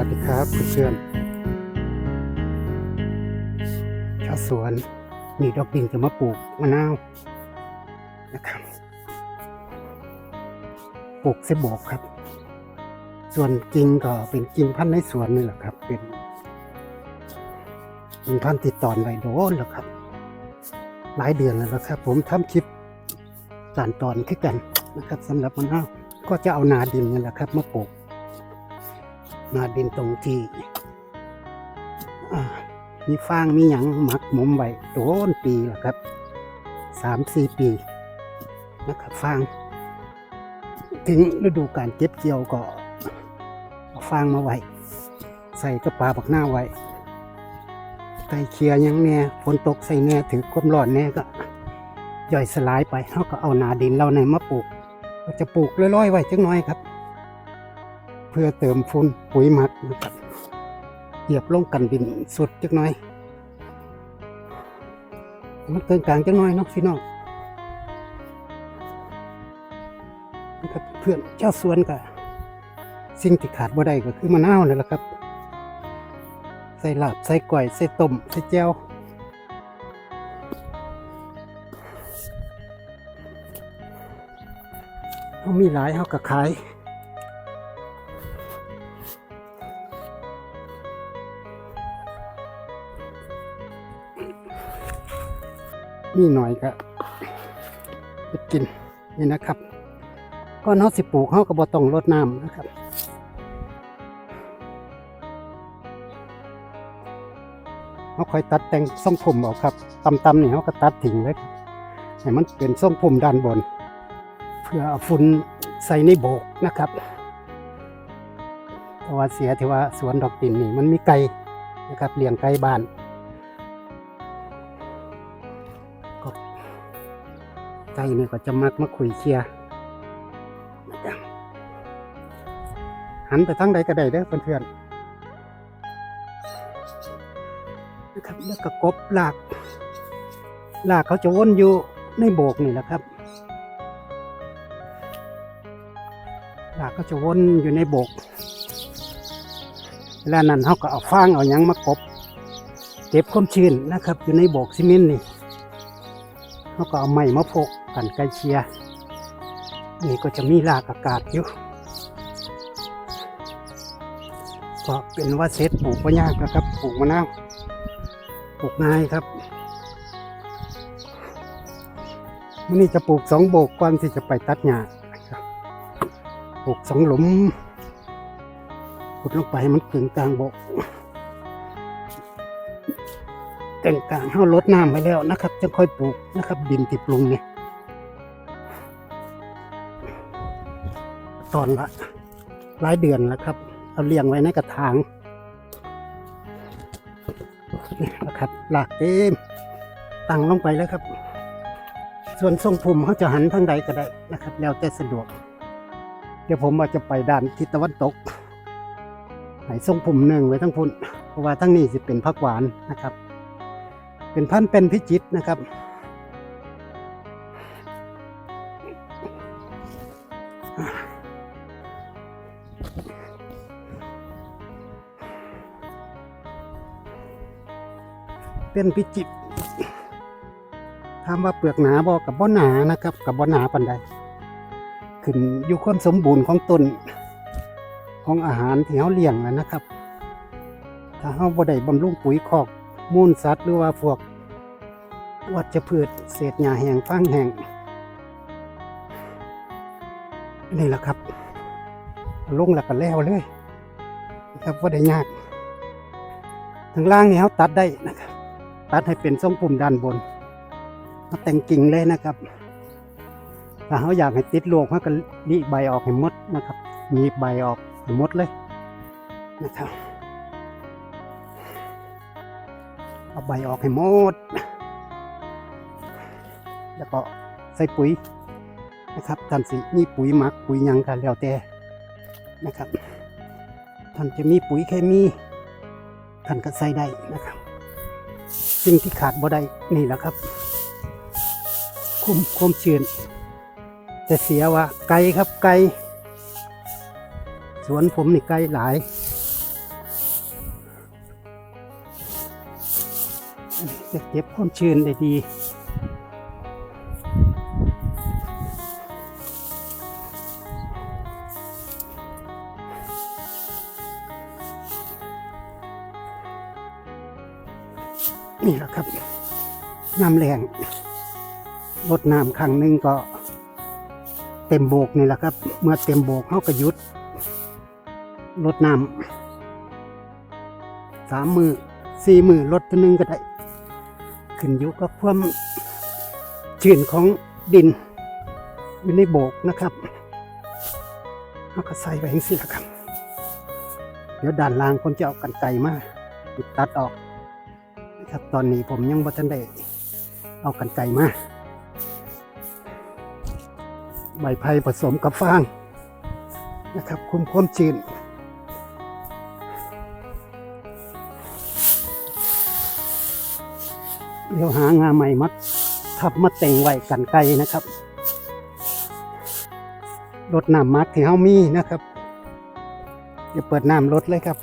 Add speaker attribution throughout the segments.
Speaker 1: วัสดีครับเพื่อนๆชาวสวนมีดอกดินจะมาปลูกมะนาวนะครับปลูกเสบอกครับ ส่วนกิ่งก็เป็นกิ่งพันธุ์ในสวนนี่แหละครับ เป็นกิ่งพันธุ์ติดตอนไว้โดนแล้วครับ หลายเดือนแล้วครับ ผมทำคลิปสานตอนขึ้นกันนะครับสำหรับมะนาวก็จะเอานาดินนี่แหละครับ มาปลูก นาดินตรงที่มีฟางมีหยังหมักหมมไว้โดนปีแล้วครับสามสี่ปีนะครับฟาง ถึงฤดูการเก็บเกี่ยวก็เอาฟางมาไว้ใส่กระปาบักหน้าไว้ไก่เคลียร์หยังแน่ฝนตกใส่แน่ถือความร้อนแน่ก็ย่อยสลายไปเขาก็เอานาดินเราในมาปลูก ก็จะปลูกร้อยๆไว้จังน้อยครับ พื่อเติมฟุ้นปุ๋ยหมักนะครับเหยียบลงกันดินสุดจักหน่อย มันเกินกลางจักหน่อยเนาะพี่น้องนะครับเพื่อนเจ้าสวนก็สิ่งที่ขาดบ่ได้ก็คือมะนาวนี่แหละครับ ใส่ลาบใส่ก๋วยใส่ต้มใส่แจ่วเขามีหลายเขาก็ขาย นี่หน่อยก็ไปกินนี่นะครับก็เนาสิปลูกเขาก็บ่ต้องรดน้ำนะครับเขาคอยตัดแต่งทรงผมเอาครับตำๆนี่เขาก็ตัดทิ้งเลยให้มันเป็นทรงผมด้านบน เพื่อฝุ่นใส่ในโบกนะครับเพราะว่าเสียที่ว่าสวนดอกตินนี่มันมีไก่นะครับเลี้ยงไก่บ้าน ก็ไก่นี่ก็จะมักมาคุยเคลียร์นะครับหันไปทางใดก็ได้เด้อเพื่อนๆนะครับแล้วก็กบลากลากเขาจะวนอยู่ในโบกนี่แหละครับลากเขาจะวนอยู่ในโบกเวลานั้นเขาก็เอาฟางเอาหยังมากบ เก็บความชื้นนะครับ อยู่ในโบกซีเมนต์นี่ เขาก็เอาไม้มาโพกกันไกลเชียนี่ก็จะมีรากอากาศอยู่ก็เป็นว่าเซตปลูกว่ยากนะครับปลูกมะนาวปลูกง่ายครับวันนี้จะปลูกสองโบกก่อนที่จะไปตัดหญ้าปลูกสองหลุมขุดลงไปให้มันถึงกลางโบก กลางกางๆเขาลดน้ำไปแล้วนะครับจะค่อยปลูกนะครับดินติดปรุงเนี่ยตอนละหลายเดือนแล้วครับ เอาเลี้ยงไว้ในกระถางนี่นะครับหลากเต็มตั้งลงไปแล้วครับ ส่วนทรงผมเขาจะหันทางใดก็ได้นะครับ แล้วแต่สะดวก เดี๋ยวผมอาจจะไปด้านทิศตะวันตกให้ทรงผมหนึ่งไว้ทั้งพุ่นเพราะว่าทั้งนี้จะเป็นผักหวานนะครับ เป็นพันเป็นพิจิตนะครับเป็นพิจิตถามว่าเปลือกหนาบอกับบ่หนานะครับ กับบ่หนาปันใดขึ้นอยู่ความสมบูรณ์ของต้นของอาหารที่เขาเลี้ยงนะนะครับ ถ้าเขาบ่ได้บำรุงปุ๋ยคอกมูลสัตว์หรือว่าพวก วัชพืชเศษหญ้าแห้งฟางแห้งนี่แหละครับลงแล้วก็แล้วเลยนะครับว่าได้ยากทางล่างนี่เขาตัดได้นะครับ ตัดให้เป็นทรงปุ่มด้านบนมาแต่งกิ่งเลยนะครับถ้าเขาอยากให้ติดลวกเขาก็รีใบออกให้หมดนะครับ มีใบออกให้หมดเลยนะครับ เอาใบออกให้หมด แล้วก็ใส่ปุ๋ยนะครับท่านสิมีปุ๋ยหมักปุ๋ยยังกันแล้วแต่นะครับท่านจะมีปุ๋ยเคมีท่านก็ใส่ได้นะครับสิ่งที่ขาดบ่ได้นี่แหละครับคุมความชื้นแต่เสียว่าไกลครับไกลสวนผมนี่ไกลหลายจะเก็บความชื้นได้ดี นี่แหละครับน้ำแรงรดน้ำครั้งหนึ่งก็ เต็มโบกนี่แหละครับ เมื่อเต็มโบกเขาก็ยุดรดน้ำสามมือสี่มือรดตัวหนึงก็ได้ ขึ้นอยู่กับความชื้นของดินอยู่ในโบกนะครับเขาก็ใส่ไปอย่างนี้ละครับ เดี๋ยวด้านล่างผมจะเอากันไก่มาตัดออก ครับตอนนี้ผมยังบ่ทันได้เอากันไก่มา ใบไผ่ผสมกับฟางนะครับ คุมความชื้นเดี๋ยวหางาใหม่มาทับมาแต่งไว้กันไก่นะครับรดน้ำมัดที่เฮามีนะครับ เดี๋ยวเปิดน้ำรดเลยครับ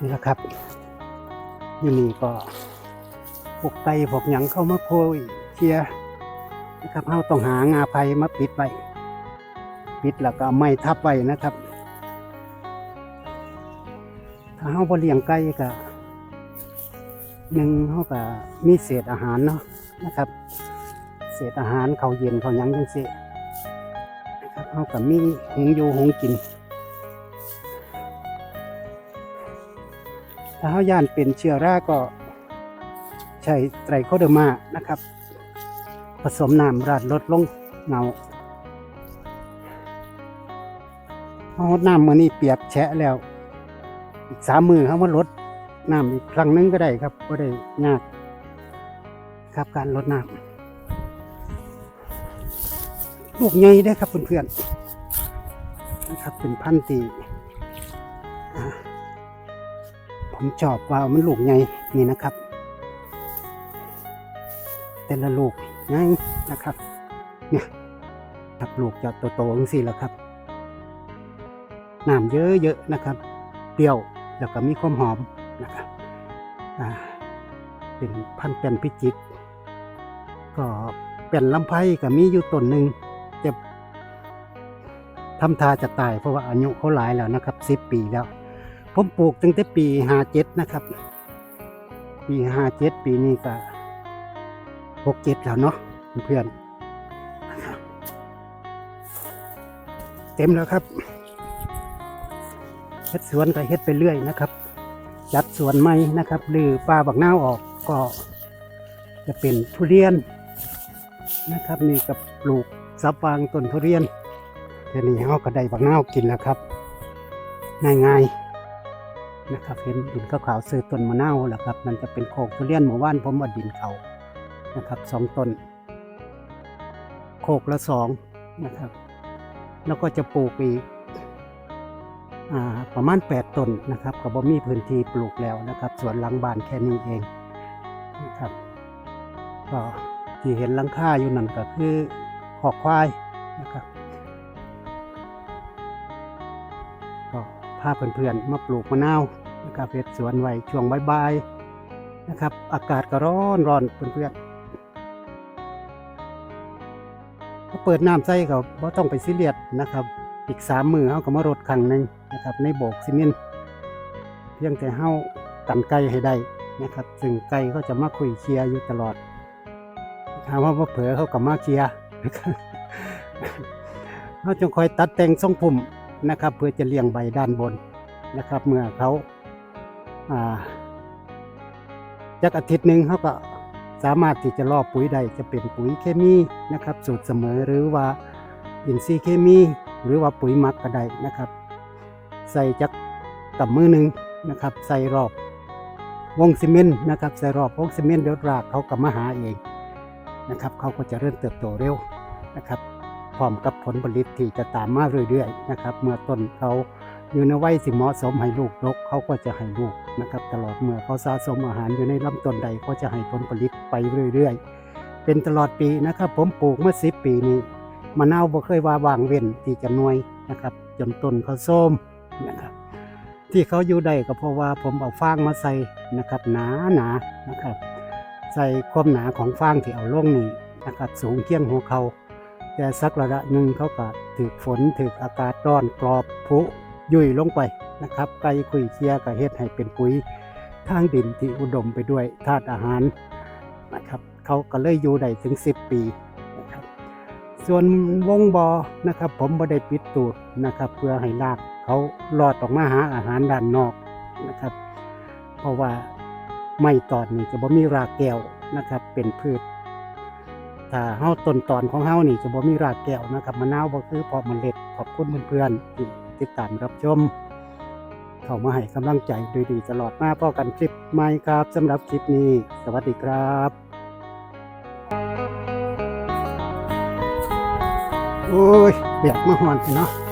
Speaker 1: นี่แหละครับ อยู่นี่ก็พวกไก่พวกหยังเข้ามาโคยเคลียร์นะครับเราต้องหางาไผ่มาปิดไว้ปิดแล้วก็ไม้ทับไว้นะครับ ถ้าเราบ่เลี้ยงไก่ก็หนึ่งเขาก็มีเศษอาหารเนาะนะครับ เศษอาหารเขาเย็นเขาหยังจังซี่นะครับเขาก็มีหงอยู่หงกิน ถ้าเขาย่านเป็นเชื้อราก็ใช้ไตรโคเดอร์มานะครับ ผสมน้ำราดลดลงเงาเขาน้ำมือนี้เปียกแฉะแล้ว อีกสามมือเขามาลดน้ำอีกครั้งนึงก็ได้ครับก็ได้ยากครับการลดน้ำลูกใหญ่ได้ครับเพื่อนๆนะครับเป็นพันธุ์ตี ผมชอบว่ามันลูกใหญ่นี่นะครับ แต่ละลูกใหญ่นะครับ เนี่ยครับลูกจะโตๆจังสี่แหละครับน้ำเยอะๆนะครับ เปรี้ยวแล้วก็มีความหอมนะครับอ่าเป็นพันเป็นพิจิต ก็เป็นลำไผ่ก็มีอยู่ต้นหนึ่งจะทำทาจะตายเพราะว่าอายุเขาหลายแล้วนะครับสิบปีแล้ว ผมปลูกตั้งแต่ปีห้าเจ็ดนะครับ ปีห้าเจ็ดปีนี้ก็หกเจ็ดแล้วเนาะเพื่อนเต็มแล้วครับเฮ็ดสวนก็เฮ็ดไปเรื่อยนะครับ จัดสวนใหม่นะครับ หรือปลาบักนาวออกก็จะเป็นทุเรียนนะครับนี่กับปลูกซับวางต้นทุเรียนเดี๋ยนี้เขาก็ได้บักนาวกินแล้วครับง่ายๆ นะครับเห็นดินขาวๆซื้อต้นมะนาวแหละครับมันจะเป็นโคกทุเรียนหมู่บ้านผมว่าดินเขานะครับสองต้น โคกละสองนะครับ แล้วก็จะปลูกอีกประมาณแปดต้นนะครับก็บ่มีพื้นที่ปลูกแล้วนะครับสวนหลังบ้านแค่นี้เองนะครับก็ที่เห็นหลังคาอยู่นั่นก็คือขอกควายนะครับาเพื่อนๆมาปลูกมะนาวนะครับเฮ็ดสวนไว้ช่วงบ่ายๆนะครับ อากาศก็ร้อนร้อนเพื่อนๆก็เปิดน้ำใส่ก็บ่ต้องไปซีเรียสนะครับ อีกสามมือเขาก็มารดครั้งหนึ่งนะครับ ในโบกซีเมนต์เพียงแต่เฮากันไก่ให้ได้นะครับ ซึ่งไก่เขาจะมาคุยเคลียร์อยู่ตลอดถามว่าบ่เผลอเขาก็มาเคลียร์นะครับเขาจงคอยตัดแต่งทรงผม นะครับ เพื่อจะเลี้ยงใบด้านบนนะครับ เมื่อเขาอาจากอาทิตย์หนึ่งเขาก็สามารถที่จะรอบปุ๋ยได้จะเป็นปุ๋ยเคมีนะครับ สูตรเสมอหรือว่าอินทรีย์เคมี หรือว่าปุ๋ยหมักก็ได้นะครับ ใส่จากกับมือหนึ่งนะครับ ใส่รอบวงซีเมนต์นะครับใส่รอบวงซีเมนต์เดี๋ยวรากเขาก็มาหาเองนะครับ เขาก็จะเริ่มเติบโตเร็วนะครับ พร้อมกับผลผลิตที่จะตามมาเรื่อยๆนะครับ เมื่อต้นเขาอยู่ในวัยสิเหมาะสมให้ลูกดกเขาก็จะให้ลูกนะครับ ตลอดเมื่อเขาสะสมอาหารอยู่ในลำต้นใดก็จะให้ผลผลิตไปเรื่อยๆ เป็นตลอดปีนะครับ ผมปลูกเมาสิบปีนี้มะนาวบ่เคยว่าวางเว้นที่จะหน่วยนะครับ จนต้นเขาส้มนะครับที่เขาอยู่ได้ก็เพราะว่าผมเอาฟางมาใส่นะครับ หนาหนานะครับ ใส่ความหนาของฟางที่เอาลงนี่นะครับ สูงเที่ยงหัวเขา แต่สักระดับหนึ่งเขาก็ถือฝนถืออากาศร้อนกรอบผุยุ่ยลงไปนะครับไก่คุยเคียก็เฮ็ดให้เป็นปุ๋ยทางดินที่อุดมไปด้วยธาตุอาหารนะครับเขาก็เลยอยู่ได้ถึง 10 ปีนะครับส่วนวงบอนะครับผมบ่ได้ปิดตูดนะครับเพื่อให้รากเขาลอดออกมาหาอาหารด้านนอกนะครับ เพราะว่าไม่ตอนนี้จะบ่มีรากแก้วนะครับเป็นพืช ถ้าเฮาต้นตอนของเฮานี่จะบ่มีรากแก้วนะครับมะนาวบ่คือพอเมล็ดขอบคุณเพื่อนๆที่ติดตามรับชม เข้ามาให้กำลังใจดีดีตลอดมาพอกันคลิปใหม่ครับสำหรับคลิปนี้ สวัสดีครับโอ้ยเบียดมาหอนเนาะ